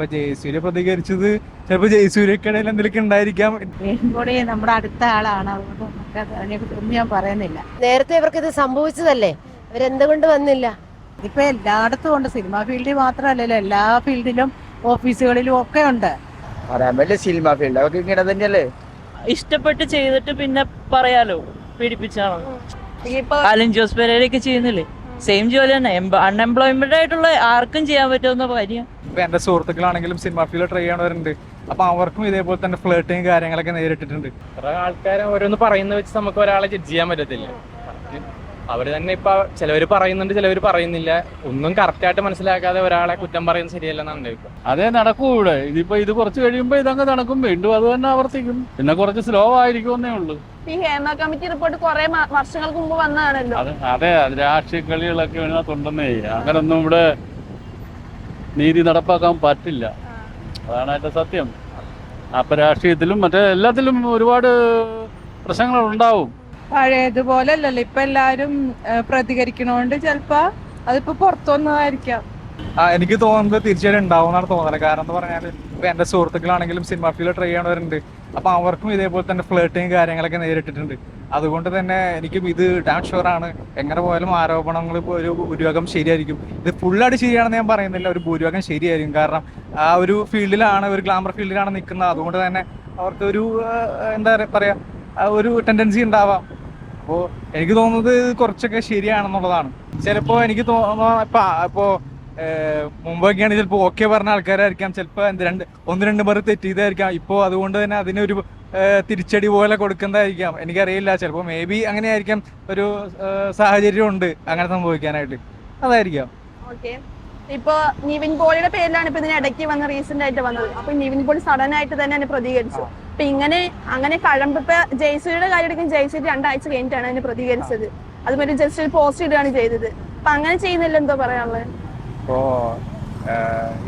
ഇപ്പൊ ജയസൂര്യ പ്രതികരിച്ചത് ചിലപ്പോ ജയസൂര്യക്കിടയിൽ എന്തെങ്കിലും ഉണ്ടായിരിക്കാം. കൂടി നമ്മുടെ അടുത്ത ആളാണ്. അതുകൊണ്ട് നമുക്ക് ഞാൻ പറയുന്നില്ല. നേരത്തെ ഇവർക്ക് ഇത് സംഭവിച്ചതല്ലേ? ഇവരെന്തുകൊണ്ട് വന്നില്ല? ഇതിപ്പോ എല്ലായിടത്തും ഉണ്ട്. സിനിമ ഫീൽഡിൽ മാത്രമല്ലല്ലോ. എല്ലാ ഫീൽഡിലും ഓഫീസുകളിലും ഒക്കെ ഉണ്ട്. പറയാൻ പറ്റില്ല സിനിമ ഫീൽഡ്? അവർക്ക് ഇങ്ങനെ തന്നെയല്ലേ? ഇഷ്ടപ്പെട്ട് ചെയ്തിട്ട് പിന്നെ പറയാലോ. പീഡിപ്പിച്ചാണോ? അലൻ ജോസ് പെരേരയൊക്കെ ചെയ്യുന്നില്ലേ? സെയിം ജോലി തന്നെ. അൺഎംപ്ലോയ്മെന്റ് ആയിട്ടുള്ള ആർക്കും ചെയ്യാൻ പറ്റുന്ന കാര്യം. ഇപ്പൊ എന്റെ സുഹൃത്തുക്കളാണെങ്കിലും സിനിമ ഫീൽഡ് ട്രൈ ചെയ്യണവരുണ്ട്. അപ്പൊ അവർക്കും ഇതേപോലെ തന്നെ ഫ്ലേട്ടിങ് കാര്യങ്ങളൊക്കെ നേരിട്ടിട്ടുണ്ട്. കുറെ ആൾക്കാർ ഓരോന്ന് പറയുന്നത് വെച്ച് നമുക്ക് ഒരാളെ ജഡ്ജ് ചെയ്യാൻ പറ്റത്തില്ല. അവർ തന്നെ ഇപ്പൊ ചിലവർ പറയുന്നുണ്ട് ചിലവർ പറയുന്നില്ല. ഒന്നും കറക്റ്റ് ആയിട്ട് മനസ്സിലാക്കാതെ ഒരാളെ കുറ്റം പറയുന്നത് ശരിയല്ലെന്നാണ് അതെ നടക്കൂ ഇവിടെ ഇതിപ്പോ ഇത് കുറച്ച് കഴിയുമ്പോ ഇതങ്ങ് നടക്കും. വീണ്ടും അത് തന്നെ ആവർത്തിക്കും. പിന്നെ കുറച്ച് സ്ലോ ആയിരിക്കുമെന്നേ ഉള്ളൂ. ഈ ഹേമ കമ്മിറ്റി റിപ്പോർട്ട് കുറെ വർഷങ്ങൾക്ക് മുമ്പ് വന്നതാണല്ലോ. അത് രാഷ്ട്രീയ കളികളൊക്കെ ഇതിനകത്തുണ്ടെന്നേ അങ്ങനൊന്നും ഇവിടെ നീതി നടപ്പാക്കാൻ പറ്റില്ല. അതാണ് അതിന്റെ സത്യം. അപ്പൊ രാഷ്ട്രീയത്തിലും മറ്റേ എല്ലാത്തിലും ഒരുപാട് പ്രശ്നങ്ങൾ ഉണ്ടാവും. പഴയതുപോലെ അല്ലല്ലോ ഇപ്പൊ എല്ലാരും പ്രതികരിക്കണോണ്ട് ചിലപ്പോ അതിപ്പോ പുറത്തു വന്നതായിരിക്കാം ആ, എനിക്ക് തോന്നുന്നത് തീർച്ചയായിട്ടും ഉണ്ടാവും എന്നാണ് തോന്നുന്നത് കാരണം എന്ന് പറഞ്ഞാൽ ഇപ്പൊ എന്റെ സുഹൃത്തുക്കളാണെങ്കിലും സിനിമ ഫീൽഡ് ട്രൈ ചെയ്യണവരുണ്ട്. അപ്പൊ അവർക്കും ഇതേപോലെ തന്നെ ഫ്ലേട്ടിങ് കാര്യങ്ങളൊക്കെ നേരിട്ടിട്ടുണ്ട്. അതുകൊണ്ട് തന്നെ എനിക്കും ഇത് ഡാം ഷുവർ ആണ്. എങ്ങനെ പോയാലും ആരോപണങ്ങൾ ഒരു ഭൂരിഭാഗം ശരിയായിരിക്കും. ഇത് ഫുള്ളായിട്ട് ശരിയാണെന്ന് ഞാൻ പറയുന്നില്ല. ഒരു ഭൂരിഭാഗം ശരിയായിരിക്കും. കാരണം ആ ഒരു ഫീൽഡിലാണ് ഒരു ഗ്ലാമർ ഫീൽഡിലാണ് നിൽക്കുന്നത്. അതുകൊണ്ട് തന്നെ അവർക്ക് ഒരു എന്താ പറയാ ഒരു ടെൻഡൻസി ഉണ്ടാവാം. അപ്പോൾ എനിക്ക് തോന്നുന്നത് കുറച്ചൊക്കെ ശരിയാണെന്നുള്ളതാണ്. ചിലപ്പോൾ എനിക്ക് തോന്നുന്ന ഇപ്പൊ ഇപ്പോൾ മുമ്പൊക്കെയാണ് ചിലപ്പോൾ ഓക്കെ പറഞ്ഞ ആൾക്കാരായിരിക്കാം. ചിലപ്പോൾ രണ്ട് ഒന്ന് രണ്ട് പേർ തെറ്റിയതായിരിക്കാം. ഇപ്പോൾ അതുകൊണ്ട് തന്നെ അതിനൊരു തിരിച്ചടി പോലെ കൊടുക്കുന്നതായിരിക്കാം. എനിക്കറിയില്ല. ചിലപ്പോൾ മേ ബി അങ്ങനെയായിരിക്കാം ഒരു സാഹചര്യം ഉണ്ട് അങ്ങനെ സംഭവിക്കാനായിട്ട്. അതായിരിക്കാം. ഇപ്പോ നിവിൻ പോളിയുടെ പേരിലാണ് ഇപ്പൊ ഇതിന് ഇടയ്ക്ക് വന്ന് റീസെന്റ് ആയിട്ട് വന്നത്. അപ്പൊ നിവിൻ പോളി സഡൻ ആയിട്ട് തന്നെ അതിനെ പ്രതികരിച്ചു. അപ്പൊ ഇങ്ങനെ അങ്ങനെ കഴമ്പ് ഇപ്പൊ ജയസൂര്യയുടെ കാര്യം എടുക്കും ജയ്സൂരി രണ്ടാഴ്ച കഴിഞ്ഞിട്ടാണ് അതിന് പ്രതികരിച്ചത്. അതുപോലെ ജസ്റ്റ് ഒരു പോസ്റ്റ് ഇടുകയാണ് ചെയ്തത്. അപ്പൊ അങ്ങനെ ചെയ്യുന്നില്ല. എന്തോ പറയാനുള്ളത്? ഇപ്പോ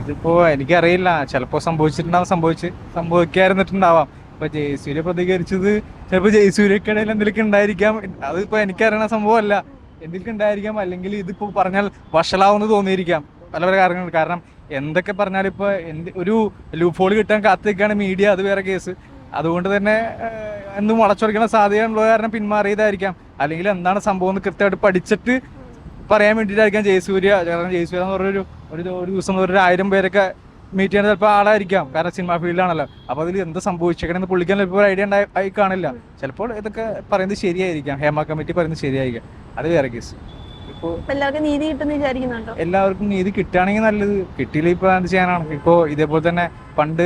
ഇതിപ്പോ എനിക്കറിയില്ല. ചിലപ്പോ സംഭവിച്ചിട്ടുണ്ടാവും സംഭവിച്ച് സംഭവിക്കാതിരുന്നിട്ടുണ്ടാവാം. ഇപ്പൊ ജയസൂര്യ പ്രതികരിച്ചത് ചിലപ്പോ ജയസൂര്യക്കിടയിൽ എന്തെങ്കിലും ഉണ്ടായിരിക്കാം. അതിപ്പോ എനിക്കറിയണ സംഭവമല്ല. എന്തെങ്കിലും ഉണ്ടായിരിക്കാം. അല്ലെങ്കിൽ ഇതിപ്പോ പറഞ്ഞാൽ വഷളാവെന്ന് തോന്നിയിരിക്കാം. പല പല കാര്യങ്ങൾ കാരണം എന്തൊക്കെ പറഞ്ഞാൽ ഇപ്പൊ എന്ത് ഒരു ലൂഫോൾ കിട്ടാൻ കാത്തിരിക്കുകയാണ് മീഡിയ അത് വേറെ കേസ് അതുകൊണ്ട് തന്നെ എന്നും എന്തും വളച്ചൊടിക്കുന്ന സാധ്യതയുള്ള കാരണം പിന്മാറിയതായിരിക്കാം. അല്ലെങ്കിൽ എന്താണ് സംഭവം എന്ന് കൃത്യമായിട്ട് പഠിച്ചിട്ട് പറയാൻ വേണ്ടിയിട്ടായിരിക്കാം ജയസൂര്യ കാരണം ജയസൂര്യ എന്ന് പറഞ്ഞൊരു ഒരു ദിവസം ഒരു ആയിരം പേരൊക്കെ മീറ്റ് ചെയ്യുന്ന ചിലപ്പോൾ ആളായിരിക്കാം. കാരണം സിനിമ ഫീൽഡാണല്ലോ അപ്പോൾ അതിൽ എന്ത് സംഭവിച്ചേക്കണെന്ന് പുള്ളിക്കാൻ ഒരു ഐഡിയ ഉണ്ടായി ആയി കാണില്ല. ചിലപ്പോൾ ഇതൊക്കെ പറയുന്നത് ശരിയായിരിക്കാം. ഹേമ കമ്മിറ്റി പറയുന്നത് ശരിയായിരിക്കാം. അത് വേറെ കേസ് ഇപ്പോൾ എല്ലാവർക്കും നീതി കിട്ടുന്ന വിചാരിക്കുന്നുണ്ടോ? എല്ലാവർക്കും നീതി കിട്ടുകയാണെങ്കിൽ നല്ലത്. കിട്ടിയില്ല ഇപ്പൊ എന്ത് ചെയ്യാനാണ്? ഇപ്പോ ഇതേപോലെ തന്നെ പണ്ട്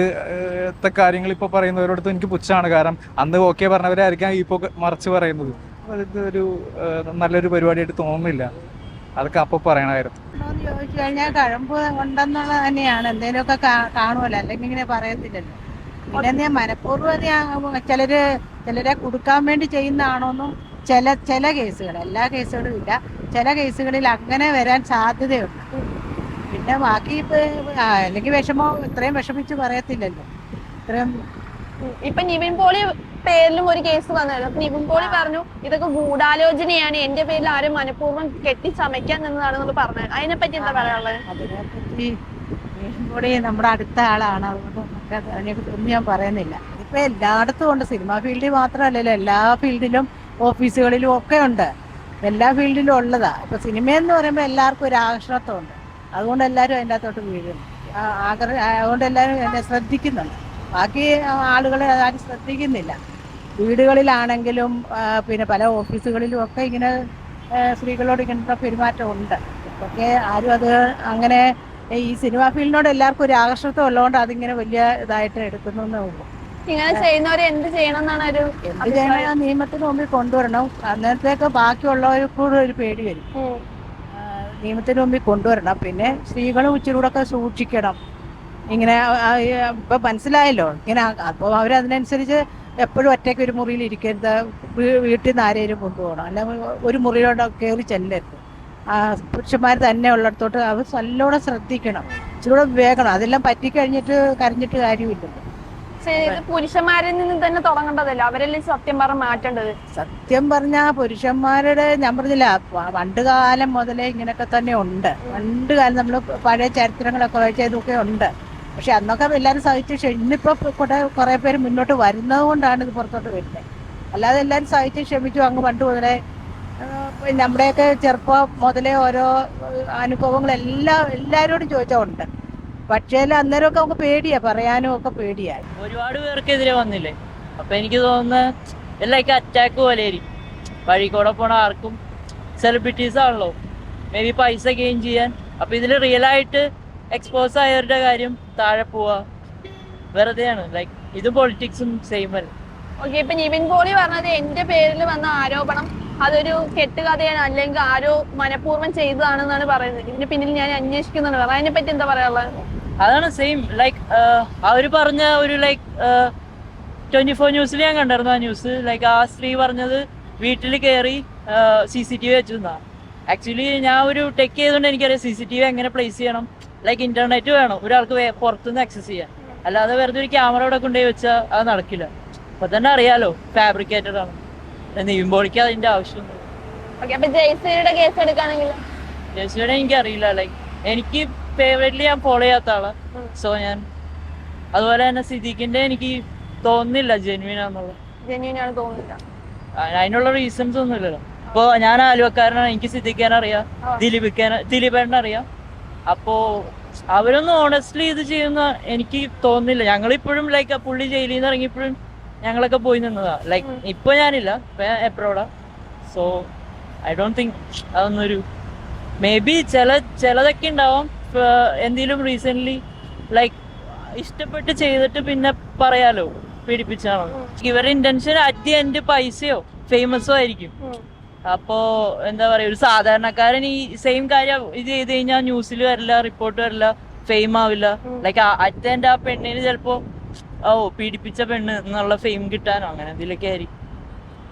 കാര്യങ്ങൾ ഇപ്പൊ പറയുന്നവരോടത്ത് എനിക്ക് പുച്ഛമാണ്. കാരണം അന്ന് ഓക്കെ പറഞ്ഞവരായിരിക്കാം ഇപ്പോ മറച്ച് പറയുന്നത്. അതൊരു അതൊക്കെ ഒരു നല്ലൊരു പരിപാടിയായിട്ട് തോന്നുന്നില്ല. അതൊക്കെ അപ്പൊ പറയണമായിരുന്നു ചോദിച്ചു കഴിഞ്ഞാൽ കഴമ്പ് ഉണ്ടെന്നുള്ളത് തന്നെയാണ്. എന്തെങ്കിലുമൊക്കെ കാണുമല്ലോ. അല്ലെങ്കിൽ ഇങ്ങനെ പറയത്തില്ലല്ലോ. പിന്നെ മനഃപൂർവം ചിലര് ചിലരെ കൊടുക്കാൻ വേണ്ടി ചെയ്യുന്നതാണോന്നും ചില ചില കേസുകൾ എല്ലാ കേസുകളും ഇല്ല. ചില കേസുകളിൽ അങ്ങനെ വരാൻ സാധ്യതയുണ്ട്. പിന്നെ ബാക്കി അല്ലെങ്കിൽ വിഷമം ഇത്രയും വിഷമിച്ച് പറയത്തില്ലല്ലോ. ഇത്രയും ഇപ്പൊ നിവിൻ പോളി പേരിലും ഒരു കേസ് വന്നായിരുന്നു അപ്പൊ നിവിൻ പോളി പറഞ്ഞു ഇതൊക്കെ ഗൂഢാലോചനയാണ്. എന്റെ പേരിൽ ആരും മനഃപൂർവം കെട്ടി ചമയ്ക്കാൻ നിന്നതാണെന്ന് പറഞ്ഞത്. അതിനെപ്പറ്റി എന്താ പറയാനുള്ളത് അതിനെപ്പറ്റി കൂടി നമ്മുടെ അടുത്ത ആളാണ്. അതുകൊണ്ട് നമുക്ക് അതിനെക്കുറിച്ച് ഒന്നും ഞാൻ പറയുന്നില്ല. ഇപ്പൊ എല്ലായിടത്തും ഉണ്ട്. സിനിമാ ഫീൽഡിൽ മാത്രമല്ലല്ലോ. എല്ലാ ഫീൽഡിലും ഓഫീസുകളിലും ഒക്കെ ഉണ്ട്. എല്ലാ ഫീൽഡിലും ഉള്ളതാ. ഇപ്പൊ സിനിമയെന്ന് പറയുമ്പോൾ എല്ലാവർക്കും ഒരു ആകർഷണത്വമുണ്ട്. അതുകൊണ്ട് എല്ലാവരും അതിന്റെ അകത്തോട്ട് വീഴുന്നു ആഗ്ര- അതുകൊണ്ട് എല്ലാവരും എന്നെ ശ്രദ്ധിക്കുന്നുണ്ട്. ബാക്കി ആളുകളെ ആരും ശ്രദ്ധിക്കുന്നില്ല. വീടുകളിലാണെങ്കിലും പിന്നെ പല ഓഫീസുകളിലും ഒക്കെ ഇങ്ങനെ സ്ത്രീകളോട് ഇങ്ങനത്തെ പെരുമാറ്റം ഉണ്ട് ഇപ്പൊക്കെ ആരും അത് അങ്ങനെ ഈ സിനിമാ ഫീൽഡിനോട് എല്ലാവർക്കും ഒരു ആകർഷത്വം ഉള്ളതുകൊണ്ട് അതിങ്ങനെ വലിയ ഇതായിട്ട് എടുക്കുന്നു എന്നേ ഉള്ളൂ. ഇങ്ങനെ ചെയ്യുന്നവരെ എന്ത് ചെയ്യണം എന്നാണ് ഒരു എന്ത് ചെയ്യണം ആ നിയമത്തിന് മുമ്പിൽ കൊണ്ടുവരണം. അന്നേരത്തേക്ക് ബാക്കിയുള്ളവർക്കൂടെ ഒരു പേടി വരും. നിയമത്തിന് മുമ്പിൽ കൊണ്ടുവരണം. പിന്നെ സ്ത്രീകളും ഇച്ചിരി ഒക്കെ സൂക്ഷിക്കണം. ഇങ്ങനെ ഇപ്പൊ മനസ്സിലായല്ലോ. ഇങ്ങനെ അപ്പൊ അവരതിനനുസരിച്ച് എപ്പോഴും ഒറ്റയ്ക്ക് ഒരു മുറിയിൽ ഇരിക്കരുത്. വീട്ടിൽ നിന്ന് ആരെയും കൊണ്ടുപോകണം. അല്ല ഒരു മുറിയിലോട്ട് കയറി ചെല്ലരുത്. ആ പുരുഷന്മാർ തന്നെ ഉള്ളിടത്തോട്ട് അവർ നല്ലോണം ശ്രദ്ധിക്കണം. ഇച്ചിരി കൂടെ വേഗണം. അതെല്ലാം പറ്റിക്കഴിഞ്ഞിട്ട് കരഞ്ഞിട്ട് കാര്യമില്ലല്ലോ പുരുഷന്മാരിൽ നിന്ന് തന്നെ തുടങ്ങേണ്ടതല്ല? അവരല്ലേ സത്യം പറഞ്ഞ മാറ്റേണ്ടത്? സത്യം പറഞ്ഞ പുരുഷന്മാരുടെ ഞാൻ പറഞ്ഞില്ല പണ്ട് കാലം മുതലേ ഇങ്ങനെയൊക്കെ തന്നെ ഉണ്ട്. പണ്ട് കാലം നമ്മൾ പഴയ ചരിത്രങ്ങളൊക്കെ വായിച്ചതൊക്കെ ഉണ്ട്. പക്ഷെ അന്നൊക്കെ എല്ലാവരും സഹിച്ചു. പക്ഷെ ഇന്നിപ്പോ കുറെ കുറെ പേര് മുന്നോട്ട് വരുന്നത് കൊണ്ടാണ് ഇത് പുറത്തോട്ട് വരുന്നത് അല്ലാതെ എല്ലാവരും സഹിച്ച് ക്ഷമിച്ചു. അങ്ങ് പണ്ട് മുതലേ നമ്മുടെയൊക്കെ ചെറുപ്പം മുതലേ ഓരോ അനുഭവങ്ങൾ എല്ലാ ചോദിച്ചാൽ ഉണ്ട്. പക്ഷേ അന്നേരമൊക്കെ നമുക്ക് പേടിയാ. പറയാനും ഒക്കെ പേടിയാ. ഒരുപാട് പേർക്കെതിരെ വന്നില്ലേ? അപ്പൊ എനിക്ക് തോന്നുന്നത് ലൈക്ക് അറ്റാക്ക് പോലെ ആയിരിക്കും. വഴി കൂടെ പോണ ആർക്കും സെലിബ്രിറ്റീസ് ആണല്ലോ. മേ ബി പൈസ ഗെയിൻ ചെയ്യാൻ. അപ്പൊ ഇതിൽ റിയൽ ആയിട്ട് എക്സ്പോസ് ആയവരുടെ കാര്യം താഴെ പോവാ. വെറുതെയാണ്. ലൈക് ഇത് പൊളിറ്റിക്സും സെയിം അല്ല? ഓക്കെ ഇപ്പൊ നിവിൻ പോളി പറഞ്ഞത് എന്റെ പേരിൽ വന്ന ആരോപണം അതൊരു കെട്ടുകഥയാണ് അല്ലെങ്കിൽ ആരോ മനഃപൂർവം ചെയ്തതാണെന്നാണ് പറയുന്നത്. ഇതിന് പിന്നിൽ ഞാൻ അന്വേഷിക്കുന്നുണ്ട്. അതിനെ പറ്റി എന്താ പറയാനുള്ളത്? അതാണ് സെയിം ലൈക്ക് അവർ പറഞ്ഞ ഒരു ലൈക്ക് ട്വന്റി ഫോർ ന്യൂസിൽ ഞാൻ കണ്ടായിരുന്നു ആ ന്യൂസ് ലൈക്ക് ആ സ്ത്രീ പറഞ്ഞത് വീട്ടിൽ കയറി സി സി ടി വി വെച്ചു എന്നാ. ആക്ച്വലി ഞാൻ ഒരു ടെക്ക് ചെയ്തുകൊണ്ട് എനിക്കറിയാം സി സി ടി വി എങ്ങനെ പ്ലേസ് ചെയ്യണം. ലൈക്ക് ഇന്റർനെറ്റ് വേണം. ഒരാൾക്ക് പുറത്തുനിന്ന് ആക്സസ് ചെയ്യാം അല്ലാതെ വെറുതെ ഒരു ക്യാമറ ഇവിടെ കൊണ്ടുപോയി വെച്ചാൽ അത് നടക്കില്ല. അപ്പൊ തന്നെ അറിയാലോ ഫാബ്രിക്കേറ്റഡ് ആണ്. നീമ്പോളിക്ക് അതിന്റെ ആവശ്യമൊന്നും അപ്പൊ ജയശ്രീയുടെ എനിക്ക് അറിയില്ല ലൈക് എനിക്ക് ഫേവറേറ്റ്ലി ഞാൻ ഫോളോ ചെയ്യാത്ത ആളാ. സോ ഞാൻ അതുപോലെ തന്നെ സിദ്ദീഖിന്റെ എനിക്ക് തോന്നുന്നില്ല ജെന്വിൻ ആണെന്നുള്ളത്. അതിനുള്ള റീസൺസ് ഒന്നും ഇപ്പൊ ഞാൻ ആലുവക്കാരനാണ്. എനിക്ക് സിദ്ധിക്കാൻ അറിയാം. ആ. ദിലീപിക്കാൻ ദിലീപേട്ടനെ അറിയാം. അപ്പോ അവരൊന്നും ഓണസ്റ്റ്ലി ഇത് ചെയ്യുന്ന എനിക്ക് തോന്നുന്നില്ല. ഞങ്ങളിപ്പോഴും ലൈക്ക് പുള്ളി ജയിലിൽ നിന്ന് ഇറങ്ങിയപ്പോഴും ഞങ്ങളൊക്കെ പോയി നിന്നതാ. ലൈക്ക്. ഇപ്പൊ ഞാനില്ല. എപ്രോഡാ സോ ഐ ഡോണ്ട് തിങ്ക് അതൊന്നൊരു മേ ബി ചില ചിലതൊക്കെ ഉണ്ടാവും. എന്തെങ്കിലും റീസെന്റ് ലൈക്ക് ഇഷ്ടപ്പെട്ട് ചെയ്തിട്ട് പിന്നെ പറയാലോ. പീഡിപ്പിച്ചാണോ. ഇവരുടെ ഇന്റൻഷൻ അറ്റ് ദി എൻഡ് പൈസയോ? ഫേമസോ ആയിരിക്കും. അപ്പോ എന്താ പറയാ ഒരു സാധാരണക്കാരൻ ഈ സെയിം കാര്യം ഇത് ചെയ്ത് കഴിഞ്ഞാൽ ന്യൂസിൽ വരില്ല റിപ്പോർട്ട് വരില്ല ഫെയിം ആവില്ല. ലൈക്ക് അറ്റ് ദി എൻഡ് ആ പെണ്ണിന് ചിലപ്പോ ഓ പീഡിപ്പിച്ച പെണ്ണ് എന്നുള്ള ഫെയിം കിട്ടാനോ? അങ്ങനെ എന്തെങ്കിലുമൊക്കെ ആയിരിക്കും.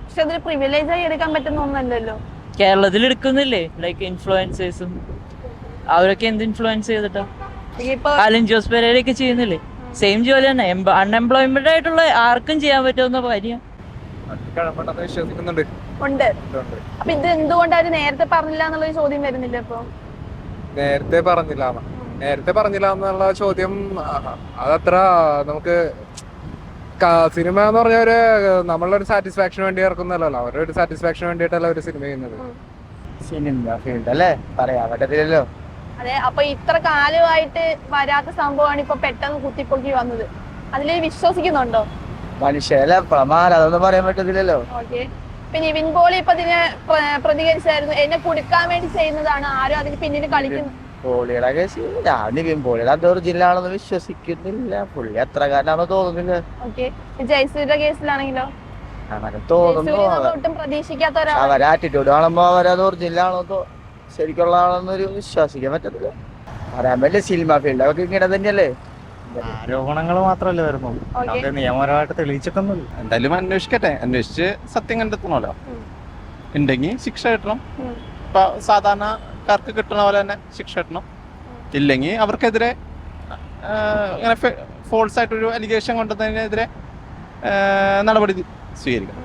പക്ഷെ അതൊരു പ്രിവിലേജ് ആയി എടുക്കാൻ പറ്റുന്ന ഒന്നല്ലല്ലോ. കേരളത്തിൽ എടുക്കുന്നില്ലേ? ലൈക്ക് ഇൻഫ്ലുവൻസേഴ്സും അവരൊക്കെ എന്ത് ഇൻഫ്ലുവൻസ് ചെയ്തിട്ടാ? അലൻ ജോസ് പെരേലൊക്കെ ചെയ്യുന്നില്ലേ? സെയിം ജോലി തന്നെ. അൺഎംപ്ലോയ്മെന്റ് ആയിട്ടുള്ള ആർക്കും ചെയ്യാൻ പറ്റുന്ന കാര്യം. കഴമ്പുണ്ടെന്ന് വിശ്വസിക്കുന്നുണ്ട്. ഉണ്ട്. ഉണ്ട്. അപ്പൊ ഇത് എന്തുകൊണ്ട് അവർ നേരത്തെ പറഞ്ഞില്ല എന്നുള്ള ചോദ്യം വരുന്നില്ല ഇപ്പൊ? നേരത്തെ പറഞ്ഞില്ല. നേരത്തെ പറഞ്ഞില്ല എന്നുള്ള ചോദ്യം അതത്ര നമുക്ക് സിനിമ എന്ന് പറഞ്ഞ ഒരു നമ്മളുടെ ഒരു സാറ്റിസ്ഫാക്ഷന് വേണ്ടി ഇറക്കുന്നല്ലോ അവരുടെ ഒരു സാറ്റിസ്ഫാക്ഷന് വേണ്ടിയിട്ടല്ല ഒരു സിനിമ ചെയ്യുന്നത്. സിനിമ ഫീൽഡ് അല്ലേ? പറയാൻ പറ്റത്തില്ലല്ലോ അതെ അപ്പൊ ഇത്ര കാലമായിട്ട് വരാത്ത സംഭവമാണ് ഇപ്പൊ പെട്ടെന്ന് കുത്തിപ്പൊക്കി വന്നത്. അതിൽ വിശ്വസിക്കുന്നുണ്ടോ? മനുഷ്യരല്ലേ? പ്രമാരം അതൊന്നും പറയാൻ പറ്റത്തില്ലല്ലോ. പിന്നെ ഇപ്പൊ നിവിൻ പോളി ഇപ്പൊ ഇതിനെ പ്ര- പ്രതികരിച്ചായിരുന്നു. എന്നെ കുടുക്കാൻ വേണ്ടി ചെയ്യുന്നതാണ്. ആരും അതിന് പിന്നിൽ കളിക്കുന്നു. പോളിയുടെ കേസ് ഞാൻ നിവിൻ പോളിയുടെ അത് ഒറിജിനലാണെന്ന് വിശ്വസിക്കുന്നില്ല. പുള്ളി അത്ര കാരനാണെന്ന് തോന്നുന്നില്ല. ജയസൂര്യ കേസിലാണെങ്കിലോ? അങ്ങനെ തോന്നുന്നു. അവരെ ആറ്റിറ്റ്യൂഡ് കാണുമ്പോ അവരത് ഒറിജിനലാണോ ശരിക്കുള്ളതാണെന്നൊരു ശരിക്കുള്ള വിശ്വസിക്കാൻ പറ്റത്തില്ല. പറയാൻ പറ്റില്ല സിനിമ ഫീൽഡ് അവർക്ക് ഇങ്ങനെ തന്നെയല്ലേ? ആരോപണങ്ങൾ മാത്രമല്ലേ വരുന്നു. അത് നിയമപരമായിട്ട് തെളിയിച്ചിട്ടൊന്നുമില്ല. എന്തായാലും അന്വേഷിക്കട്ടെ. അന്വേഷിച്ച് സത്യം കണ്ടെത്തണമല്ലോ. ഉം. ഉണ്ടെങ്കിൽ ശിക്ഷ കിട്ടണം. ഇപ്പൊ സാധാരണക്കാർക്ക് കിട്ടണ പോലെ തന്നെ ശിക്ഷ കിട്ടണം. ഇല്ലെങ്കിൽ അവർക്കെതിരെ ഇങ്ങനെ ഫോൾസ് ആയിട്ടൊരു അലിഗേഷൻ കൊണ്ടുവന്നതിനെതിരെ നടപടി സ്വീകരിക്കണം.